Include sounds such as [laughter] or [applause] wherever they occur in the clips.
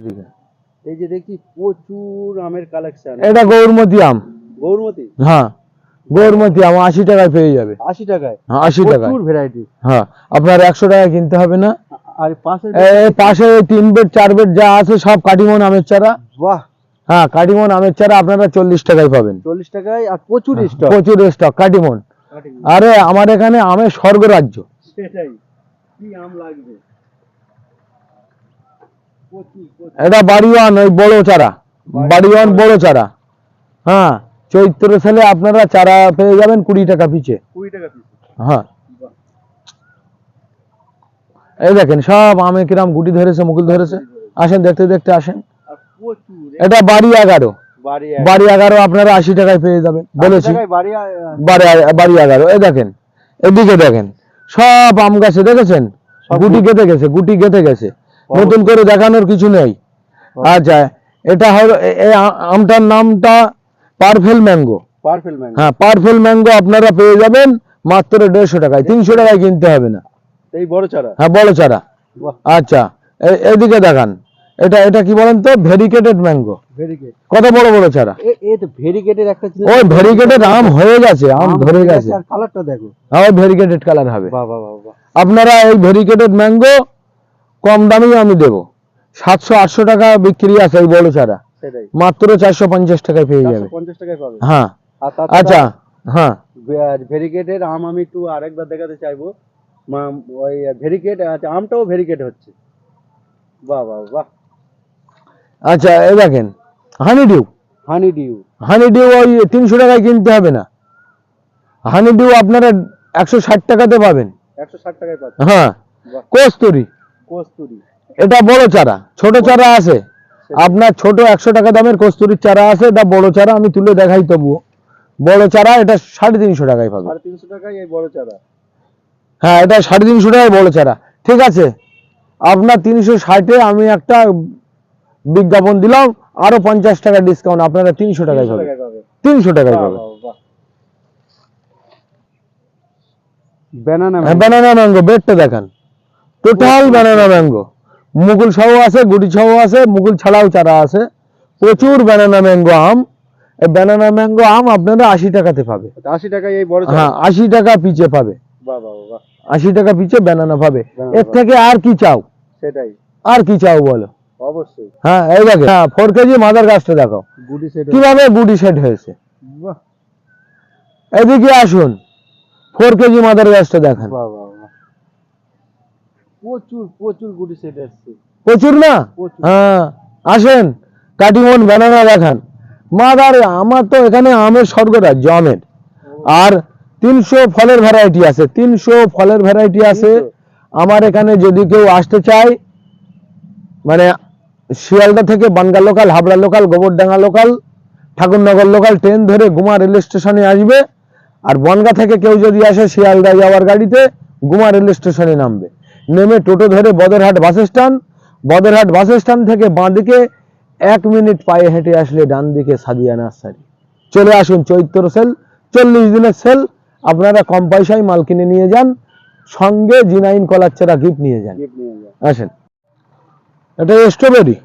এদিকে। এই যে দেখছি প্রচুর আমের কালেকশন এটা গৌরমতি আম। গৌরমতি? হ্যাঁ গৌরমতি আম আশি টাকায় পেয়ে যাবে। আশি টাকায়? হ্যাঁ আশি টাকায়। প্রচুর ভ্যারাইটি হ্যাঁ আপনার একশো টাকায় কিনতে হবে না। আর পাশে তিন বেড চার বেড যা আছে সব কাটিমন আমের চারা। বাহ! হ্যাঁ কাটিমন আমের চারা আপনারা চল্লিশ টাকায় পাবেন। চল্লিশ টাকায় আর প্রচুর স্টক প্রচুর স্টক কাটিমন। আরে আমার এখানে আমের স্বর্গরাজ্য। সেটাই। কি আম লাগবে? এটা বাড়িওয়ান ওই বড় চারা। বাড়িওয়ান। বড় চারা। হ্যাঁ চৈত্র সালে আপনারা চারা পেয়ে যাবেন কুড়ি টাকা পিছে হ্যাঁ। এই দেখেন সব আমে কিরাম গুটি ধরেছে মুকুল ধরেছে। আসেন দেখতে দেখতে আসেন। এটা বাড়ি এগারো। বাড়ি এগারো। আপনারা আশি টাকায় পেয়ে যাবেন। বলেছি। বাড়ি এগারো। এই দেখেন এদিকে দেখেন। সব আম গাছে দেখেছেন? গুটি। গেঁথে গেছে গুটি গেঁথে গেছে। নতুন করে দেখানোর কিছু নেই। আচ্ছা। এটা হলো এই আমটার নামটা পারফেল ম্যাঙ্গো। পারফেল ম্যান হ্যাঁ পারফেল ম্যাঙ্গো আপনারা পেয়ে যাবেন মাত্র দেড়শো টাকায়। তিনশো টাকায় কিনতে হবে না। এই বড় চারা? হ্যাঁ বড় চারা। আচ্ছা এদিকে দেখান। এটা এটা কি বলেন তো? Variegated mango. কত বড় বড় চারা? ওই ভেরিকেটেড আম হয়ে গেছে আম ধরে গেছে। কালারটা দেখো। হ্যাঁ ভেরিকেটেড কালার হবে। আপনারা এই ভেরিকেটেড ম্যাঙ্গো কম দামেই আমি দেবো। সাতশো আটশো টাকা বিক্রি আছে এই বড় চারা। মাত্র চারশো পঞ্চাশ টাকায় পেয়ে যাবে। হ্যাঁ। আচ্ছা হ্যাঁ। ভেরিকেটের আম আমি একটু আরেকবার দেখাতে চাইব। ওই ভেরিকেট আচ্ছা আমটাও ভেরিকেট হচ্ছে। বাহ বাহ বাহ। আচ্ছা এই দেখেন honeydew honeydew honeydew ওই তিনশো টাকায় কিনতে হবে না। হানি ডিউ আপনারা একশো ষাট টাকাতে পাবেন। একশো ষাট টাকায় পাবেন। হ্যাঁ। কস্তুরি। কস্তুরি। এটা বড় চারা ছোট চারা আছে। আপনার ছোট একশো টাকা দামের কস্তুরির চারা আছে এটা বড় চারা আমি তুলে দেখাই তবুও। বড় চারা এটা সাড়ে তিনশো টাকায় পাবে। সাড়ে তিনশো টাকায় এই বড় চারা। হ্যাঁ এটা সাড়ে তিনশো টাকায় বড় চারা। ঠিক আছে আপনার তিনশো ষাটে আমি একটা বিজ্ঞাপন দিলাম আরও পঞ্চাশ টাকা ডিসকাউন্ট আপনারা তিনশো টাকায় পাবেন। তিনশো টাকায় পাবেন। ব্যানানা ম্যাঙ্গো বেডটা দেখান। টোটাল ব্যানানা ম্যাঙ্গো মুকুল সহ আছে গুটি সহ আছে মুকুল ছাড়াও চারা আছে। প্রচুর ব্যানানা ম্যাঙ্গো আম। এই ব্যানানা ম্যাঙ্গো আম আপনারা আশি টাকাতে পাবে। আশি টাকায় এই বড় হ্যাঁ আশি টাকা পিচে পাবে। আশি টাকা পিচে ব্যানানা পাবে। এর থেকে আর কি চাও? সেটাই। আর কি চাও বলো? অবশ্যই। হ্যাঁ এই দেখো হ্যাঁ ফোর কেজি মাদার গাছটা দেখো কীভাবে গুটি সেট হয়েছে? এদিকে আসুন ফোর কেজি মাদার গাছটা দেখান। বাহ। প্রচুর প্রচুর গুডি সেট আসছে প্রচুর না? হ্যাঁ আসেন কাটিমন ব্যানানা দেখান। মাদার আমার তো এখানে আমের স্বর্গরাজ্য আমের আর তিনশো ফলের ভ্যারাইটি আছে তিনশো ফলের ভ্যারাইটি আছে। আমার এখানে যদি কেউ আসতে চায় মানে শিয়ালদা থেকে Bangaon local Habra local Gobardanga local Thakurnagar local train ধরে গুমা রেল স্টেশনে আসবে। আর বনগা থেকে কেউ যদি আসে শিয়ালদা যাওয়ার গাড়িতে গুমা রেল স্টেশনে নামবে। নেমে টোটো ধরে Badarhat bus stand. Badarhat bus stand থেকে বাঁদিকে এক মিনিট পায়ে হেঁটে আসলে ডান দিকে সাদিয়া নার্সারি। চলে আসুন চৈত্র সেল চল্লিশ দিনের সেল। আপনারা কম পয়সায় মাল কিনে নিয়ে যান সঙ্গে জিনাইন কলার চারা গিফট নিয়ে যান। আসেন। এটা স্ট্রবেরি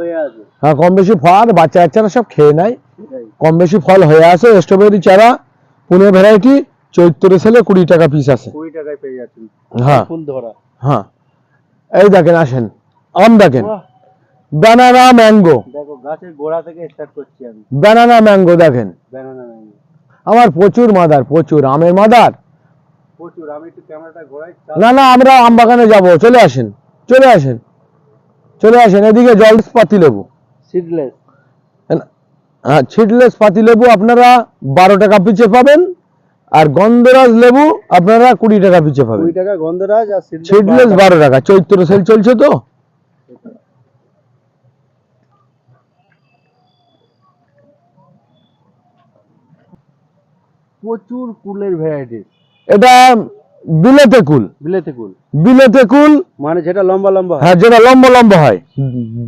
হয়ে হ্যাঁ কম বেশি ফল বাচ্চা বাচ্চারা সব খেয়ে নেয়। কম বেশি ফল হয়ে আছে স্ট্রবেরি চারা। পুনে ভ্যারাইটি চৈত্র সেলে কুড়ি টাকা পিস আছে। কুড়ি টাকায় পেয়ে যাচ্ছেন। হ্যাঁ। ফুল ধরা। হ্যাঁ। এই দেখেন আসেন। আম দেখেন। ব্যানানা ম্যাঙ্গো দেখো গাছের গোড়া থেকে স্টার্ট করছি আমি। ব্যানানা ম্যাঙ্গো দেখেন। ব্যানানা ম্যাঙ্গো আমার প্রচুর মাদার প্রচুর। আমের মাদার প্রচুর। আমি একটু ক্যামেরাটা ঘোরাই না না আমরা আম বাগানে যাব। চলে আসেন। চলে আসেন। চলে আসেন। এদিকে জল পাতি লেবু। সিডলেস হ্যাঁ ছিটলেস পাতি লেবু আপনারা বারো টাকা পিছে পাবেন। আর গন্ধরাজ লেবু আপনারা কুড়ি টাকা পিছে পাবেন। কুড়ি টাকা গন্ধরাজ আর সিডলেস সিডলেস বারো টাকা। চৈত্র সেল চলছে তো? প্রচুর কুলের ভ্যারাইটি এটা বিলেতে কুল। বিলেতি কুল। বিলেতে কুল। মানে যেটা লম্বা লম্বা হ্যাঁ যেটা লম্বা লম্বা হয়।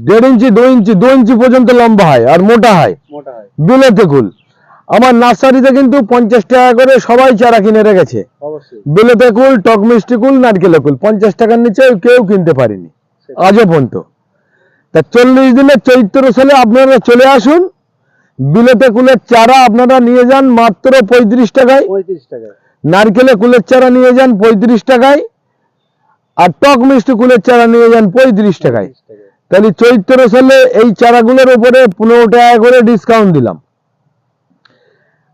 দেড় ইঞ্চি দু ইঞ্চি দু ইঞ্চি পর্যন্ত লম্বা হয় আর মোটা হয়। মোটা হয়। বিলেতে কুল। আমার নার্সারিতে কিন্তু পঞ্চাশ টাকা করে সবাই চারা কিনে রেখেছে। অবশ্যই। বিলেতে কুল টক মিষ্টি কুল নারকেল কুল পঞ্চাশ টাকার নিচে কেউ কিনতে পারেনি। আজও পর্যন্ত। তা চল্লিশ দিনে চৈত্র সালে আপনারা চলে আসুন। বিলেতে কুলের চারা আপনারা নিয়ে যান মাত্র পঁয়ত্রিশ টাকায়। নারকেলে কুলের চারা নিয়ে যান পঁয়ত্রিশ টাকায়। আর টক মিষ্টি কুলের চারা নিয়ে যান পঁয়ত্রিশ টাকায়। তাহলে চৈত্র সালে এই চারাগুলোর উপরে পনেরো টাকা করে ডিসকাউন্ট দিলাম।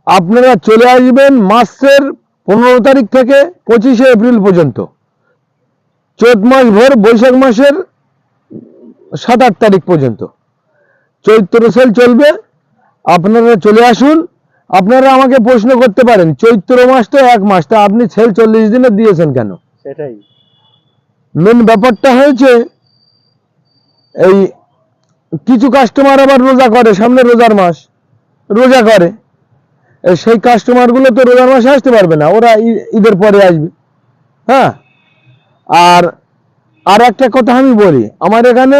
আপনারা চলে আসবেন মাসের পনেরো তারিখ থেকে পঁচিশে এপ্রিল পর্যন্ত। চৈত মাস ভোর বৈশাখ মাসের সাত আট তারিখ পর্যন্ত। চৈত্র সেল চলবে। আপনারা চলে আসুন। আপনারা আমাকে প্রশ্ন করতে পারেন চৈত্র মাসটা এক মাসটা আপনি সেল চল্লিশ দিনের দিয়েছেন কেন? সেটাই। মেন ব্যাপারটা হয়েছে এই কিছু কাস্টমার আবার রোজা করে সামনে রোজার মাস রোজা করে। সেই কাস্টমারগুলো তো রোজার মাসে আসতে পারবে না, ওরা ঈদের পরে আসবে। হ্যাঁ? আর আর একটা কথা আমি বলি, আমার এখানে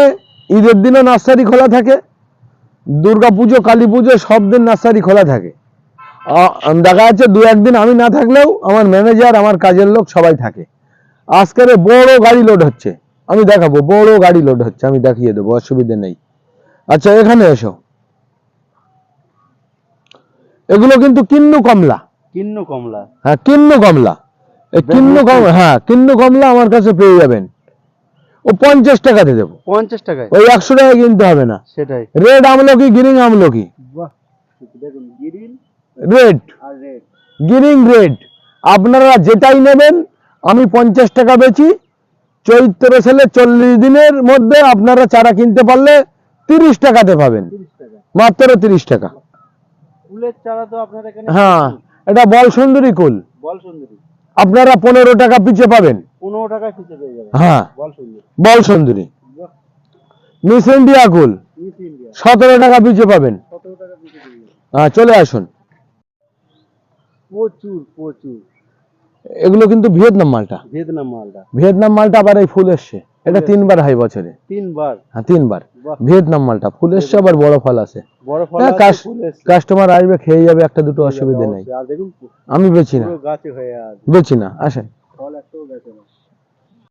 ঈদের দিনও নার্সারি খোলা থাকে, দুর্গা পুজো, কালী পুজো, সব দিন নার্সারি খোলা থাকে। দেখা যাচ্ছে দু একদিন আমি না থাকলেও আমার ম্যানেজার আমার কাজের লোক সবাই থাকে। আজকের বড় গাড়ি লোড হচ্ছে। আমি দেখাবো, বড় গাড়ি লোড হচ্ছে, আমি দেখিয়ে দেবো, অসুবিধে নেই। আচ্ছা এখানে এসো। এগুলো কিন্তু কিন্নু কমলা। কিন্ন কমলা। হ্যাঁ কিন্নু কমলা। এই কিন্নু কমলা হ্যাঁ কিন্নু কমলা আমার কাছে পেয়ে যাবেন। ও পঞ্চাশ টাকাতে দেবো। পঞ্চাশ টাকায়? ওই একশো টাকা কিনতে হবে না। সেটাই। রেড আমলকি গ্রিন আমলকি। রেড। Green red. আপনারা যেটাই নেবেন আমি পঞ্চাশ টাকা বেচি। চৈত্র সেলে চল্লিশ দিনের মধ্যে আপনারা চারা কিনতে পারলে তিরিশ টাকাতে পাবেন। মাত্র তিরিশ টাকা। ফুলের চারা তো আপনার এখানে হ্যাঁ এটা বল সুন্দরী কুল। বল সুন্দরী। আপনারা পনেরো টাকা পিছে পাবেন। পনেরো খুঁজে পেয়ে যাবে হ্যাঁ। বল সুন্দরী। বল সুন্দরী। মিস ইন্ডিয়া কুল। সতেরো টাকা পিছে পাবেন। টাকা হ্যাঁ চলে আসুন। প্রচুর প্রচুর। এগুলো কিন্তু ভিয়েতনাম মালটা। ভিয়েতনাম মালটা। ভিয়েতনাম মালটা আবার এই ফুল এসছে। এটা তিনবার হয় বছরে। তিনবার। হ্যাঁ তিনবার। ভিয়েতনাম মালটা ফুল এসছে আবার বড় ফল আছে। হ্যাঁ, আছে। কাস্টমার আসবে খেয়ে যাবে একটা দুটো অসুবিধা নেই। আমি বেচি না। হয়ে বেচি না আসেন।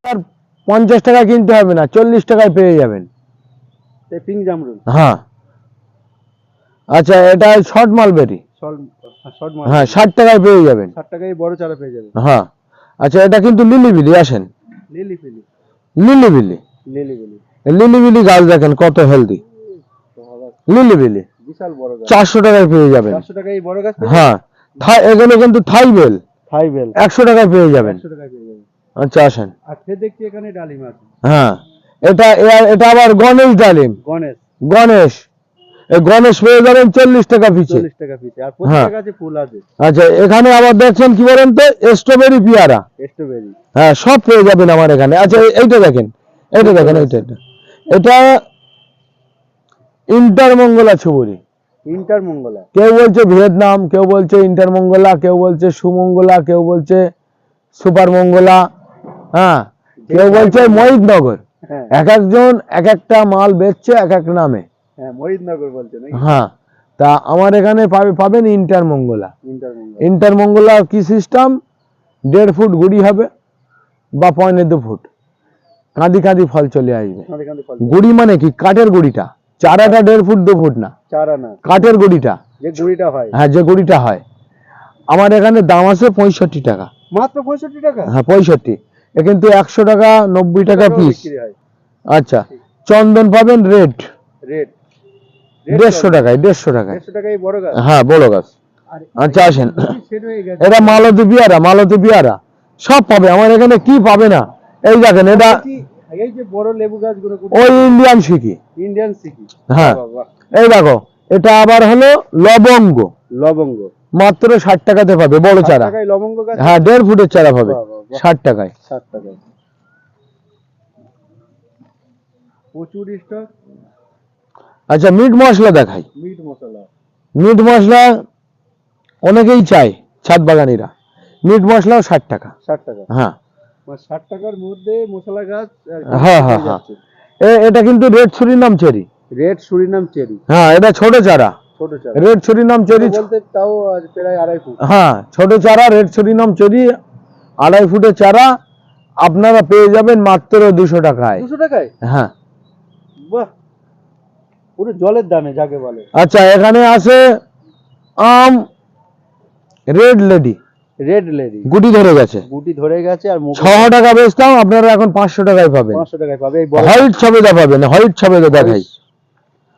আর পঞ্চাশ টাকা কিনতে হবে না চল্লিশ টাকায় পেয়ে যাবেন। হ্যাঁ। আচ্ছা এটা শর্ট মালবেরি। শর্ট শর্ট মাল হ্যাঁ ষাট টাকায় পেয়ে যাবেন। ষাট টাকায় বড় চারা পেয়ে যাবে হ্যাঁ। আচ্ছা এটা কিন্তু লিলিবিলি আসেন। লিলি লিলিবিলি। লিলি বিলি লিলিবিলি গাছ দেখেন কত হেলদি লিলিবিলি। বিশাল বড় গাছ। টাকায় পেয়ে যাবেন। চারশো টাকায় বড় গাছ হ্যাঁ। থাই এগুলো কিন্তু থাইবেল থাই বেল। একশো টাকায় পেয়ে যাবেন। টাকায় পেয়ে আচ্ছা আসেন। আর দেখছি এখানে ডালিম আছে। হ্যাঁ। এটা এটা আবার গণেশ ডালিম। গণেশ। গণেশ। গণেশ পেয়ে যাবেন চল্লিশ টাকা পিছে হ্যাঁ। আচ্ছা এখানে আবার দেখছেন কি বলেন তো? স্ট্রবেরি পেয়ারা। স্ট্রবেরি। হ্যাঁ সব পেয়ে যাবেন আমার এখানে। আচ্ছা এইটা দেখেন। এইটা দেখেন এইটা এটা ইন্টারমঙ্গলা ছুবুরি ইন্টার মঙ্গলা কেউ বলছে ভিয়েতনাম কেউ বলছে ইন্টারমঙ্গলা কেউ বলছে সুমঙ্গলা কেউ বলছে সুপার মঙ্গলা হ্যাঁ। কেউ বলছে মহিদনগর হ্যাঁ। এক একজন এক একটা মাল বেচছে এক এক নামে। হ্যাঁ মহিদনগর বলছে নাকি? হ্যাঁ তা আমার এখানে পাবে পাবেন ইন্টার মঙ্গলা ইন্টারমঙ্গলা কি সিস্টেম দেড় ফুট গুড়ি হবে বা পয়নে দু ফুট। কাঁদি কাঁদি ফল চলে আসবে। গুড়ি মানে কি? কাঠের গুড়িটা। চারাটা দেড় ফুট দু ফুট না। কাঠের গুড়িটা। যে গুড়িটা হয়। হ্যাঁ যে গুড়িটা হয়। আমার এখানে দাম আছে পঁয়ষট্টি টাকা। মাত্র পঁয়ষট্টি টাকা? হ্যাঁ পঁয়ষট্টি। এ কিন্তু একশো টাকা নব্বই টাকা পিস আচ্ছা চন্দন পাবেন রেট রেট দেড়শো টাকায় দেড়শো টাকায়। হ্যাঁ বড় গাছ। আচ্ছা আসেন। এটা মালতী পিয়ারা মালতী পিয়ারা। সব পাবে আমার এখানে কি পাবে না? এই দেখেন এটা এই যে বড় লেবু গাছগুলো ওই ইন্ডিয়ান শিখি ইন্ডিয়ান সিকি হ্যাঁ। এই দেখো এটা আবার হলো লবঙ্গ। লবঙ্গ। মাত্র ষাট টাকাতে পাবে বড় চারা। লবঙ্গ গাছ? হ্যাঁ দেড় ফুটের চারা পাবে। ষাট টাকায়। ষাট টাকায়। প্রচুর স্টক আচ্ছা মিট মশলা দেখাই। মিট মশলা। মিট মশলা অনেকেই চায় ছাদ বাগানিরা। মিট মশলাও ষাট টাকা। ষাট টাকা। হ্যাঁ। মানে ষাট টাকার মধ্যে মশলা গাছ হ্যাঁ, হ্যাঁ, হ্যাঁ। এটা কিন্তু red Surinam cherry. Red Surinam cherry. হ্যাঁ এটা ছোট চারা। ছোট চারা। রেড ছুরিনাম চেরি বলতে তাও প্রায় আড়াই ফুট। হ্যাঁ ছোট চারা রেড ছুরিনাম চেরি আড়াই ফুটের চারা আপনারা পেয়ে যাবেন মাত্র দুশো টাকায়। দুশো টাকায়? হ্যাঁ। বাহ! পুরো জলের দামে যাকে বলে। আচ্ছা এখানে আছে আম রেড লেডি। Red lady. গুটি ধরে গেছে। গুটি ধরে গেছে আর মুখ ছশো টাকা বেচতাম আপনারা এখন পাঁচশো টাকায় পাবেন। পাঁচশো টাকায় পাবে এই হোয়াইট ছবেদা পাবেন হোয়াইট ছবেদা দেখাই।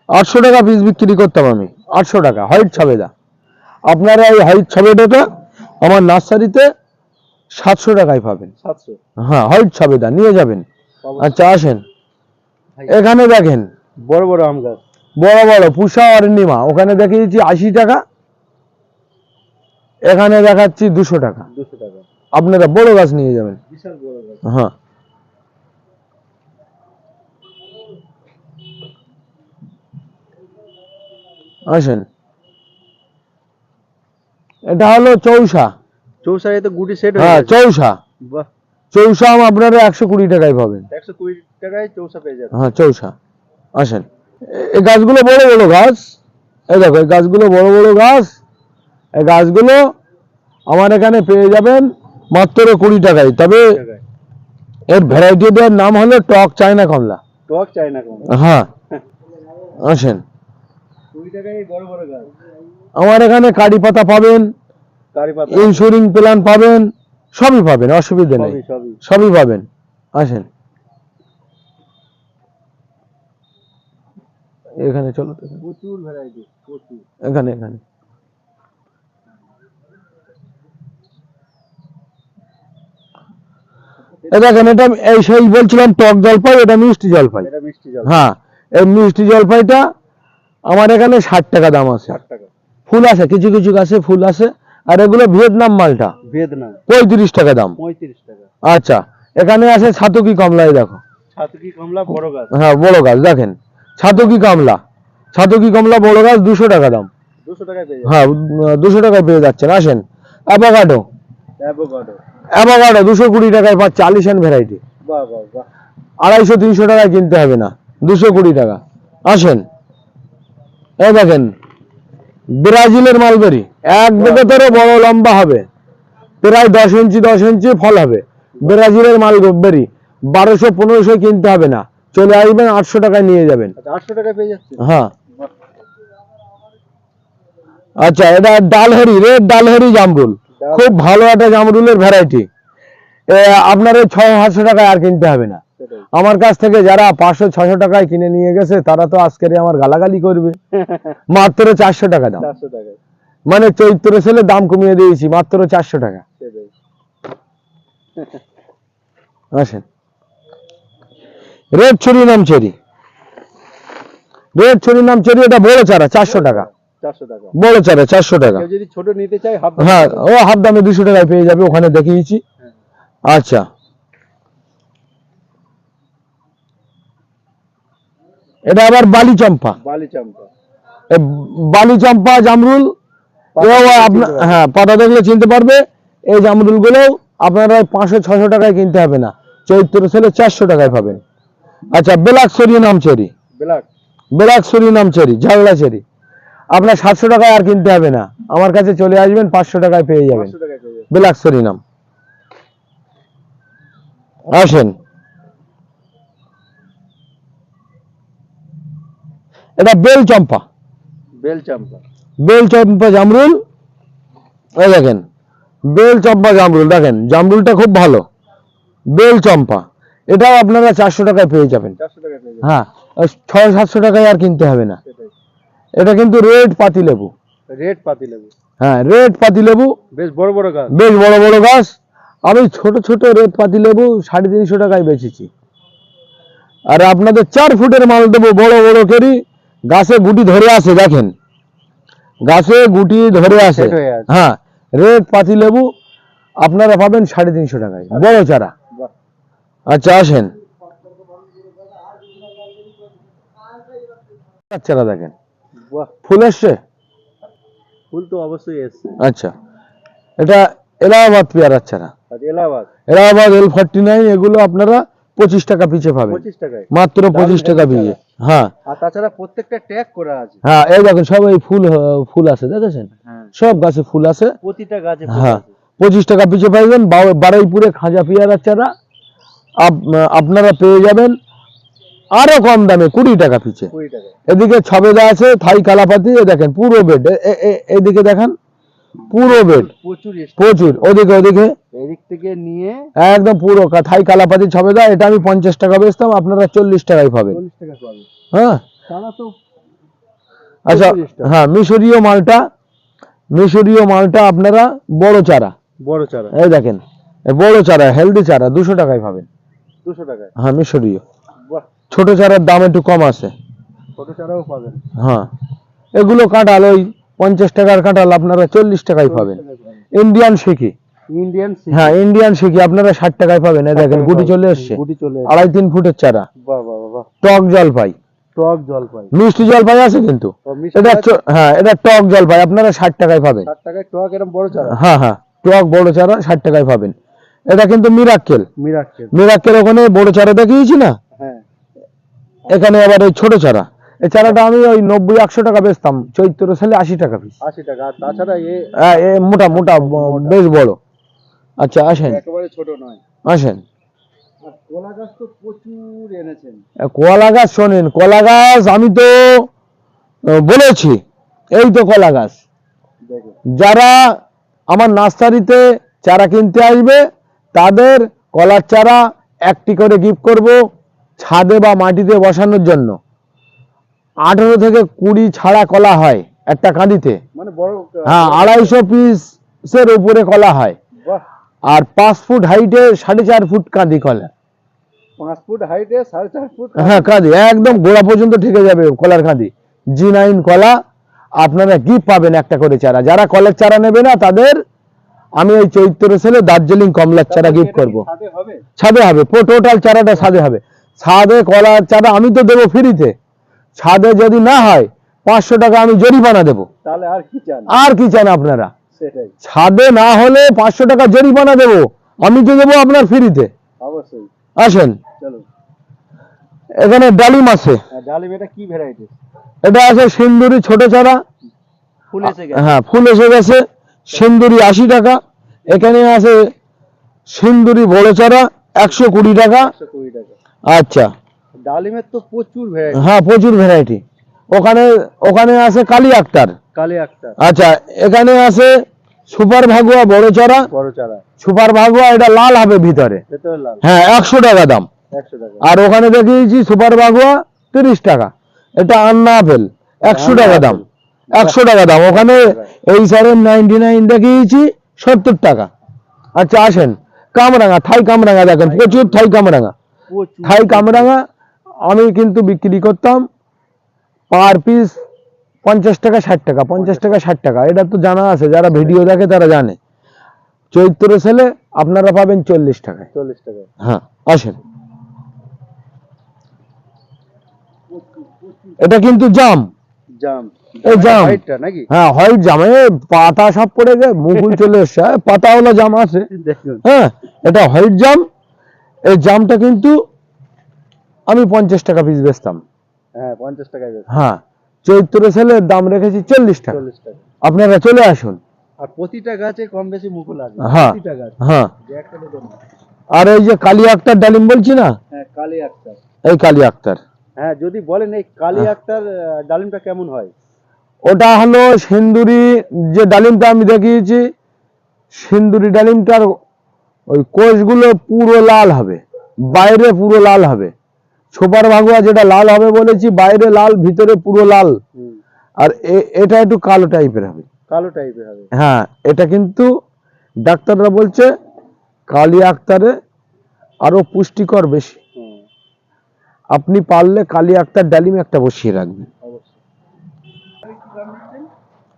আটশো টাকা পিস বিক্রি করতাম আমি আটশো টাকা হোয়াইট ছবেদা। আপনারা এই হোয়াইট ছবেদাটা আমার নার্সারিতে সাতশো টাকায় পাবেন। সাতশো। হ্যাঁ হোয়াইট ছবেদা নিয়ে যাবেন। আচ্ছা আসেন। এখানে দেখেন। বড় বড় আম গাছ। বড় বড় পুষা অরণ্যিমা ওখানে দেখিয়েছি আশি টাকা এখানে দেখাচ্ছি দুশো টাকা। আপনারা বড় গাছ নিয়ে যাবেন। হ্যাঁ। আসেন। এটা হলো চৌসা চৌসারে তো গুটি সেট হ্যাঁ হয়ে চৌসা আম আপনারা একশো কুড়ি টাকায় পাবেন। একশো কুড়ি টাকায় চৌসা পেয়ে যাবে হ্যাঁ চৌসা আসেন। এই গাছগুলো বড় বড় গাছ এই দেখো এই গাছগুলো বড় বড় গাছ এই গাছগুলো আমার এখানে পেয়ে যাবেন মাত্র কুড়ি টাকায়। তবে এর ভ্যারাইটি দেওয়ার নাম হলো টক চায়না কমলা। টক চাই না হ্যাঁ। [laughs] আসেন। আমার এখানে কারি পাতা পাবেন ইন্স্যুরিং প্ল্যান পাবেন সবই পাবেন অসুবিধা নেই। সবই পাবেন। আসেন। এখানে চলো। প্রচুর ভ্যারাইটি প্রচুর। এখানে এখানে। দেখেন এটা এই সেই বলছিলাম টক জলপাই এটা মিষ্টি জলপাই। মিষ্টি হ্যাঁ এই মিষ্টি জলপাইটা আমার এখানে ষাট টাকা দাম আছে। ফুল আছে কিছু কিছু গাছে ফুল আছে আর এগুলো ভিয়েতনাম মালটা। ভিয়েতনাম। পঁয়ত্রিশ টাকা দাম। পঁয়ত্রিশ টাকা। আচ্ছা এখানে আছে ছাতকি কমলাই দেখো। ছাতুকি কমলা বড় গাছ। হ্যাঁ বড় গাছ দেখেন। ছাতকি কমলা ছাতকি কমলা বড় গাছ দুশো টাকা দাম। হ্যাঁ দুশো টাকায় পেয়ে যাচ্ছেন। আসেন অ্যাভোকাডো। অ্যাভোকাডো। দুশো কুড়ি টাকায় পাচ্ছে আলিশান ভ্যারাইটি। আড়াইশো তিনশো টাকায় কিনতে হবে না। দুশো কুড়ি টাকা। আসেন এই দেখেন ব্রাজিলের মালবেরি। এক বেগতেরও বড় লম্বা হবে। প্রায় দশ ইঞ্চি দশ ইঞ্চি ফল হবে। ব্রাজিলের মালবেরি বারোশো পনেরোশো কিনতে হবে না। চলে আসবেন আটশো টাকায় নিয়ে যাবেন। আচ্ছা আটশো টাকায় পেয়ে যাচ্ছে হ্যাঁ। আচ্ছা এটা ডালহেরি রেড ডালহেরি জামরুল। খুব ভালো একটা জামরুলের ভ্যারাইটি আপনার ওই ছয় সাতশো টাকায় আর কিনতে হবে না। আমার কাছ থেকে যারা পাঁচশো ছশো টাকায় কিনে নিয়ে গেছে তারা তো আজকের আমার গালাগালি করবে। [laughs] মাত্র চারশো টাকা দাম। মানে চৈত্র সেলে দাম কমিয়ে দিয়েছি মাত্র চারশো টাকা। আসেন। রেড ছুরি নাম চেরি রেড ছুরি নাম চেরি এটা বড় চারা চারশো টাকা। বড় চারা চারশো টাকা। যদি ছোট নিতে চায় হ্যাঁ ও হাফ দামে দুশো টাকায় পেয়ে যাবে ওখানে দেখিয়েছি। আচ্ছা। এটা আবার বালি চম্পা। বালি চাম্পা। বালি চম্পা জামরুল আপনার হ্যাঁ পাতা দেখলে চিনতে পারবে এই জামরুলগুলো আপনারা পাঁচশো ছশো টাকায় কিনতে হবে না। চৈত্র সেলে চারশো টাকায় পাবেন। আচ্ছা black Surinam cherry black black Surinam cherry আপনার সাতশো টাকায় আর কিনতে হবে না। আমার কাছে চলে আসবেন পাঁচশো টাকায় পেয়ে যাবেন। পাঁচশো টাকায় পেয়ে বেলাক সরি নাম। আসেন। এটা বেল চম্পা বেল চাম্পা বেল চম্পা জামরুল। এই দেখেন বেল চম্পা জামরুল। দেখেন জামরুলটা খুব ভালো। বেল চম্পা এটাও আপনারা চারশো টাকায় পেয়ে যাবেন। হ্যাঁ ছয় সাতশো টাকায় আর কিনতে হবে না। এটা কিন্তু রেড পাতি লেবু। রেড পাতি লেবু। হ্যাঁ রেড পাতি লেবু। বেশ বড় বড় গাছ। বেশ বড় বড় গাছ। আমি ছোট ছোট রেড পাতি লেবু সাড়ে তিনশো টাকায় বেচেছি। আর আপনাদের চার ফুটের মাল দেবো বড় বড় কেরি। গাছে গুটি ধরে আছে দেখেন। গাছে গুটি ধরে আছে। হয়ে রেড পাতি লেবু আপনারা পাবেন সাড়ে তিনশো টাকায়। বড় চারা। আচ্ছা আসেন। চারা দেখেন। ফুল এসছে? ফুল তো অবশ্যই এসছে। আচ্ছা। এটা এলাহাবাদ পেয়ারার চারা Allahabad. Allahabad L forty nine এগুলো আপনারা পঁচিশ টাকা পিছে পাবেন। টাকায়। মাত্র পঁচিশ টাকা পিছে। হ্যাঁ। আর তাছাড়া প্রত্যেকটা ট্যাগ করা আছে। হ্যাঁ এই দেখেন সব এই ফুল ফুল আছে দেখেছেন? হ্যাঁ। সব গাছে ফুল আছে। প্রতিটা গাছে হ্যাঁ। পঁচিশ টাকা পিছে পাইবেন বা- বারুইপুরে খাজা পেয়ারার চারা আপনারা পেয়ে যাবেন আরও কম দামে কুড়ি টাকা পিছে এদিকে ছবেদা আছে থাই কালাপাতি দেখেন পুরো বেড এদিকে দেখেন পুরো বেড প্রচুর ওদিকে ওদিকে। এদিক থেকে নিয়ে একদম পুরো থাই কালাপাতি ছবেদা এটা আমি পঞ্চাশ টাকা বেচতাম আপনারা চল্লিশ টাকায় পাবেন। হ্যাঁ? আচ্ছা হ্যাঁ মিশরীয় মালটা মিশরীয় মালটা আপনারা বড় চারা। বড় চারা। এই দেখেন বড় চারা হেলদি চারা দুশো টাকায় পাবেন। টাকায়? হ্যাঁ মিশরীয়। ছোট চারার দাম একটু কম আছে। ছোট চারাও পাবেন? হ্যাঁ। এগুলো কাঁঠাল ওই পঞ্চাশ টাকার কাঁঠাল আপনারা চল্লিশ টাকায় পাবেন। ইন্ডিয়ান শিখি ইন্ডিয়ান হ্যাঁ ইন্ডিয়ান শিখি আপনারা ষাট টাকায় পাবেন। এই দেখেন গুটি চলে এসছে। আড়াই তিন ফুটের চারা। টক জলপাই। টক জল পাই মিষ্টি জলপাই আছে কিন্তু? এটা হ্যাঁ এটা টক জলপাই। আপনারা ষাট টাকায় পাবেন। ষাট টাকায় টক এরকম বড় চারা? হ্যাঁ হ্যাঁ টক বড় চারা ষাট টাকায় পাবেন। এটা কিন্তু মিরাক্কেল মিরাক্কেল মিরাক্কেল ওখানে বড় চারা দেখিয়েছি না? হ্যাঁ। এখানে আবার ওই ছোট চারা। এই চারাটা আমি ওই নব্বই একশো টাকা বেচতাম। চৈত্র সালে আশি টাকা পিস। আশি টাকা। তাছাড়া এ এ মোটা মোটা বেশ বড়। আচ্ছা আসেন। একেবারে ছোট নয়। আসেন। কলা গাছ তো প্রচুর এনেছেন। কলা গাছ শোনেন কলা গাছ আমি তো বলেছি। এই তো কলা গাছ। যারা আমার নার্সারিতে চারা কিনতে আসবে তাদের কলার চারা একটি করে গিফট করব ছাদে বা মাটিতে বসানোর জন্য। আঠেরো থেকে কুড়ি ছাড়া কলা হয় একটা কাঁদিতে। মানে হ্যাঁ আড়াইশো পিসের উপরে কলা হয়। আর পাঁচ ফুট হাইটে সাড়ে চার ফুট কাঁদি কলা। পাঁচ ফুট হাইটে সাড়ে চার ফুট হ্যাঁ কাঁদি। একদম গোড়া পর্যন্ত ঠেকে যাবে কলার কাঁদি। জি নাইন কলা আপনারা গিফট পাবেন একটা করে চারা। যারা কলের চারা নেবে না তাদের আমি ওই চৈত্র সেলে দার্জিলিং কমলার চারা গিফট করব। ছাদে হবে? টোটাল চারাটা ছাদে হবে। ছাদে কলার চারা আমি তো দেবো ফ্রিতে ছাদে যদি না হয় পাঁচশো টাকা আমি জরিমানা দেবো। আর কি চান? আপনারা? ছাদে না হলে পাঁচশো টাকা জরিমানা দেবো। আমি তো দেবো আপনার ফ্রিতে আসেন। এখানে ডালিম আছে। ডালিম এটা কি ভ্যারাইটি এটা আছে সিন্দুরি ছোট চারা। ফুল এসে গেছে। হ্যাঁ ফুল এসে গেছে। সিন্দুরি আশি টাকা। এখানে আছে সিন্দুরি বড় চারা একশো কুড়ি টাকা। আচ্ছা। ডালিমের তো প্রচুর ভ্যারাইটি হ্যাঁ প্রচুর ভ্যারাইটি ওখানে ওখানে আছে কালী আক্তার। কালি একটা আচ্ছা এখানে আছে সুপার ভাগুয়া বড় চারা। বড় চারা। সুপার ভাগুয়া এটা লাল হবে ভিতরে। হ্যাঁ একশো টাকা দাম। আর ওখানে দেখিয়েছি সুপার ভাগুয়া তিরিশ টাকা। এটা আন্না আপেল একশো টাকা দাম। একশো টাকা দাম। ওখানে এই সারের নাইনটি নাইন দেখিয়েছি। সত্তর টাকা। আচ্ছা আসেন। কামরাঙা থাই কামরাঙা দেখেন। প্রচুর থাই কামরাঙা। থাই কামরাঙা আমি কিন্তু বিক্রি করতাম পার পিস পঞ্চাশ টাকা ষাট টাকা পঞ্চাশ টাকা ষাট টাকা। এটা তো জানা আছে যারা ভিডিও দেখে তারা জানে। চৈত্র সেলে আপনারা পাবেন চল্লিশ টাকায়। চল্লিশ টাকা হ্যাঁ আসেন। এটা কিন্তু জাম। জাম। জাম। নাকি? হ্যাঁ হোয়াইট জাম। এ পাতা সব পড়ে গে মুকুল চলে এসছে। হ্যাঁ, পাতাওয়ালা জাম আছে। হ্যাঁ এটা হোয়াইট জাম। এই জামটা কিন্তু আমি পঞ্চাশ টাকা পিস বেচতাম। হ্যাঁ পঞ্চাশ হ্যাঁ চৈত্র সেলের দাম রেখেছি চল্লিশ টাকা। আপনারা চলে আসুন। আর প্রতিটা গাছে কম বেশি মুকুল হ্যাঁ। হ্যাঁ। আর এই যে কালী আক্তার ডালিম বলছি না? হ্যাঁ কালি আক্তার। এই কালী আক্তার। হ্যাঁ যদি বলেন এই কালি। আক্তার ডালিমটা কেমন হয়? ওটা হলো সিন্দুরি যে ডালিমটা আমি দেখিয়েছি সিন্দুরি ডালিমটার ওই কোষগুলো পুরো লাল হবে বাইরে পুরো লাল হবে। সুপার ভাগুয়া যেটা লাল হবে বলেছি বাইরে লাল ভিতরে পুরো লাল। আর এটা একটু কালো টাইপের হবে। কালো টাইপের হবে। হ্যাঁ এটা কিন্তু ডাক্তাররা বলছে কালী আক্তারে আরও পুষ্টিকর বেশি। আপনি পারলে কালী আক্তার ডালিম একটা বসিয়ে রাখবেন। অবশ্যই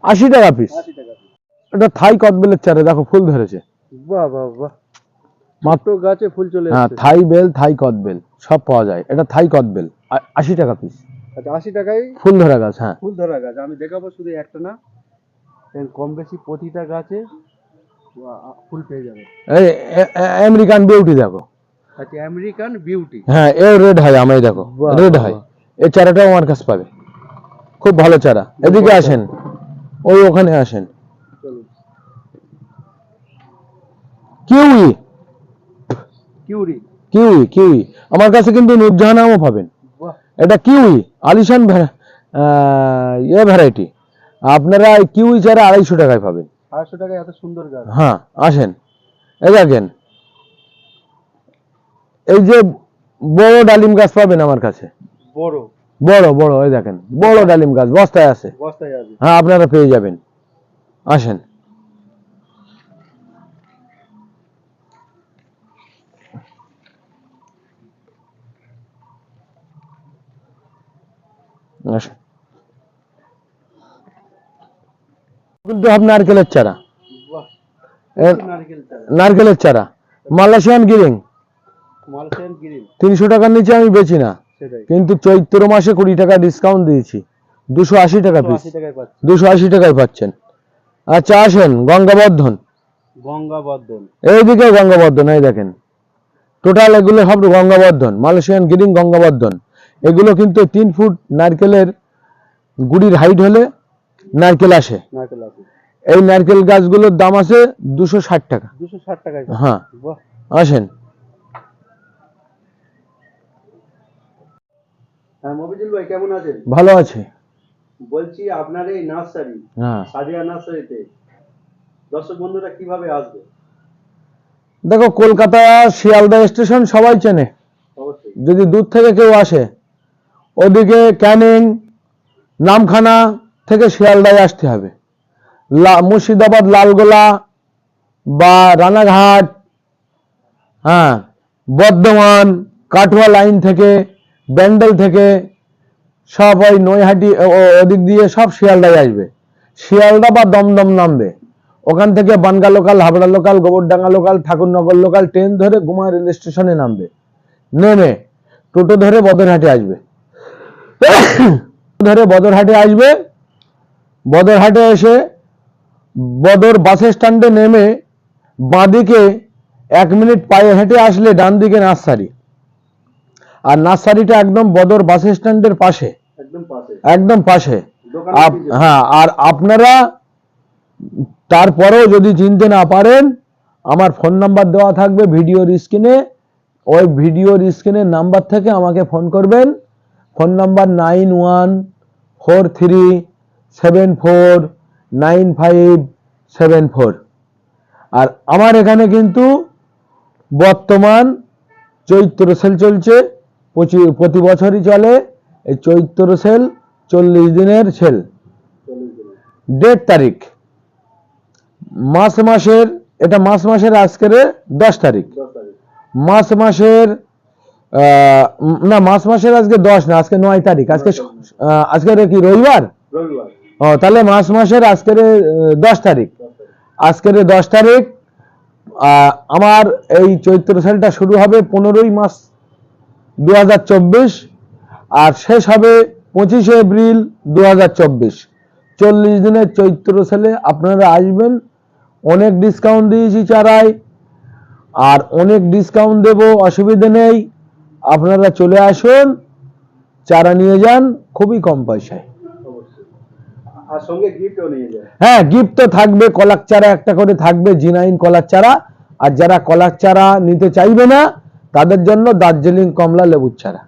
আশি টাকা পিস এটা থাই কদবেলের চারে দেখো ফুল ধরেছে। বাহ বাহ বাহ। মাত্র মাত্র গাছে ফুল চলে হ্যাঁ থাই বেল থাই কদবেল সব পাওয়া যায়। এটা থাই কদবেল আশি টাকা পিস আচ্ছা আশি টাকায় ফুল ধরা গাছ হ্যাঁ। ফুল ধরা গাছ আমি দেখাবো শুধু একটা না। কম বেশি প্রতিটা গাছে ফুল পেয়ে যাবে। এই আমেরিকান বিউটি দেখো। আচ্ছা আমেরিকান বিউটি হ্যাঁ এ রেড হয় আমায় দেখো। রেড হয় এই চারাটাও আমার কাছে পাবে। খুব ভালো চারা। এদিকে আসেন। ওই ওখানে আসেন। কিউই। কিউরি। Kiwi kiwi. আমার কাছে কিন্তু নুরজাহান আমও পাবেন। এটা কিউই আলিশান ইয়ে ভ্যারাইটি। আপনারা কিউই চারা আড়াইশো টাকায় পাবেন। আড়াইশো টাকায় এত সুন্দর গাছ। হ্যাঁ আসেন। এই দেখেন এই যে বড় ডালিম গাছ পাবেন আমার কাছে। বড়। বড় বড় এই দেখেন বড় ডালিম গাছ বস্তায় আছে। বস্তায় আছে। হ্যাঁ আপনারা পেয়ে যাবেন। আসেন। আসেন। কিন্তু নারকেলের চারা। নারকেলের চারা। মালয়েশিয়ান গিরিং। তিনশো টাকার নিচে আমি বেচি না। কিন্তু চৈত্র মাসে কুড়ি টাকা ডিসকাউন্ট দিয়েছি। দুশো আশি টাকা পিস দুশো আশি টাকায় পাচ্ছেন। আচ্ছা আসেন গঙ্গাবর্ধন। গঙ্গাবর্ধন। এইদিকে গঙ্গাবর্ধন এই দেখেন। টোটাল এগুলো সব গঙ্গাবর্ধন মালয়েশিয়ান গ্রিন গঙ্গাবর্ধন। এগুলো কিন্তু তিন ফুট নারকেলের গুড়ির হাইট হলে নারকেল আসে। এই নারকেল গাছগুলোর দাম আছে দুশো ষাট টাকা। দুশো ষাট টাকায়। হ্যাঁ। আসেন। হ্যাঁ মফিজুল ভাই কেমন আছেন? ভালো আছে। বলছি আপনার এই নার্সারি হ্যাঁ। সাদিয়া নার্সারিতে দর্শক বন্ধুরা কীভাবে আসবে? দেখো কলকাতা শিয়ালদা স্টেশন সবাই চেনে। যদি দূর থেকে কেউ আসে ওদিকে ক্যানিং নামখানা থেকে শিয়ালদায় আসতে হবে। মুর্শিদাবাদ লালগোলা বা রানাঘাট হ্যাঁ বর্ধমান কাটোয়া লাইন থেকে ব্যান্ডেল থেকে সব ওই নৈহাটি ওদিক দিয়ে সব শিয়ালদায় আসবে। শিয়ালদা বা দমদম নামবে। ওখান থেকে Bangaon local, Habra local, Gobardanga local, Thakurnagar local train ধরে গুমা রেল স্টেশনে নামবে। নেমে টোটো ধরে বদরহাটে আসবে। [coughs] ধরে বদরহাটে আসবে। বদরহাটে এসে বদর বাস স্ট্যান্ডে নেমে বাঁদিকে এক মিনিট পায়ে হেঁটে আসলে ডান দিকে নার্সারি। আর নার্সারিটা একদম বদর বাস স্ট্যান্ডের পাশে। একদম পাশে। একদম পাশে। আপ- হ্যাঁ আর আপনারা তারপরেও যদি চিনতে না পারেন আমার ফোন নাম্বার দেওয়া থাকবে ভিডিওর স্ক্রিনে। ওই ভিডিওর স্ক্রিনের নাম্বার থেকে আমাকে ফোন করবেন। Phone number nine one four three seven four nine five seven four. আর আমার এখানে কিন্তু বর্তমান চৈত্র সেল চলছে। প্রতি বছরই চলে এই চৈত্র সেল চল্লিশ দিনের সেল। ডেট তারিখ। মাস মাসের এটা মাস মাসের আজকের দশ তারিখ। মাস মাসের না মাস মাসের আজকে দশ না আজকে নয় তারিখ। আজকে আজকের কি রবিবার? ও তাহলে মাস মাসের আজকের দশ তারিখ দশ তারিখ। আজকের দশ তারিখ আহ, আমার এই চৈত্র সেলটা শুরু হবে পনেরোই মাস দু হাজার চব্বিশ আর শেষ হবে পঁচিশে এপ্রিল দু চল্লিশ দিনের চৈত্র সেলে আপনারা আসবেন। অনেক ডিসকাউন্ট দিয়েছি চারায়। আর অনেক ডিসকাউন্ট দেব অসুবিধে নেই। আপনারা চলে আসুন চারা নিয়ে যান খুবই কম পয়সায়। হ্যাঁ গিফট তো থাকবে কলার চারা একটা করে থাকবে জিনাইন কলার চারা। আর যারা কলার চারা নিতে চাইবে না তাদের জন্য দার্জিলিং কমলা লেবুর চারা।